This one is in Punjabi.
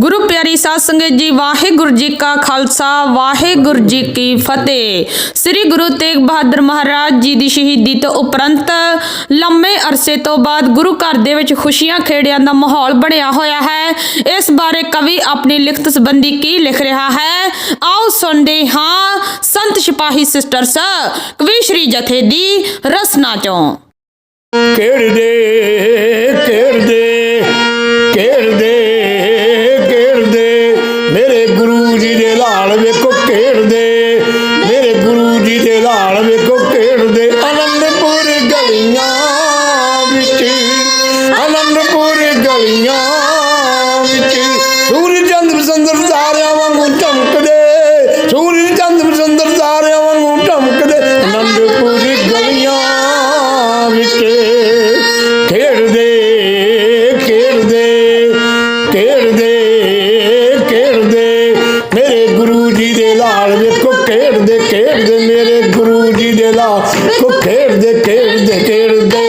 ਗੁਰੂ ਪਿਆਰੀ ਸਾਧ ਸੰਗਤ ਜੀ, ਵਾਹਿਗੁਰੂ ਜੀ ਕਾ ਖਾਲਸਾ, ਵਾਹਿਗੁਰੂ ਜੀ ਕੀ ਫਤਿਹ। ਸ੍ਰੀ ਗੁਰੂ ਤੇਗ ਬਹਾਦਰ ਮਹਾਰਾਜ ਜੀ ਦੀ ਸ਼ਹੀਦੀ ਤੋਂ ਉਪਰੰਤ ਲੰਮੇ ਅਰਸੇ ਤੋਂ ਬਾਅਦ ਗੁਰੂ ਘਰ ਦੇ ਵਿੱਚ ਖੁਸ਼ੀਆਂ ਖੇੜਿਆਂ ਦਾ ਮਾਹੌਲ ਬਣਿਆ ਹੋਇਆ ਹੈ। ਇਸ ਬਾਰੇ ਕਵੀ ਆਪਣੀ ਲਿਖਤ ਸੰਬੰਧੀ ਕੀ ਲਿਖ ਰਿਹਾ ਹੈ? ਆਓ ਸੁਣਦੇ ਹਾਂ ਸੰਤ ਸਿਪਾਹੀ ਸਿਸਟਰਸ ਕਵੀ ਸ਼੍ਰੀ ਜਥੇ ਦੀ ਰਸਨਾ ਚੋਂ। ਖੇਡਦੇ ਲਾਲ ਵੇਖੋ ਖੇਡਦੇ ਮੇਰੇ ਗੁਰੂ ਜੀ ਦੇ ਲਾਲ ਵੇਖੋ ਖੇਡਦੇ ਆਨੰਦਪੁਰ ਗਲੀਆਂ ਵਿੱਚ, ਆਨੰਦਪੁਰ ਗਲੀਆਂ ਦੇ ਮੇਰੇ ਗੁਰੂ ਜੀ ਦੇ ਲਾ। ਕੋ ਖੇਡਦੇ ਖੇਡਦੇ ਖੇਡਦੇ।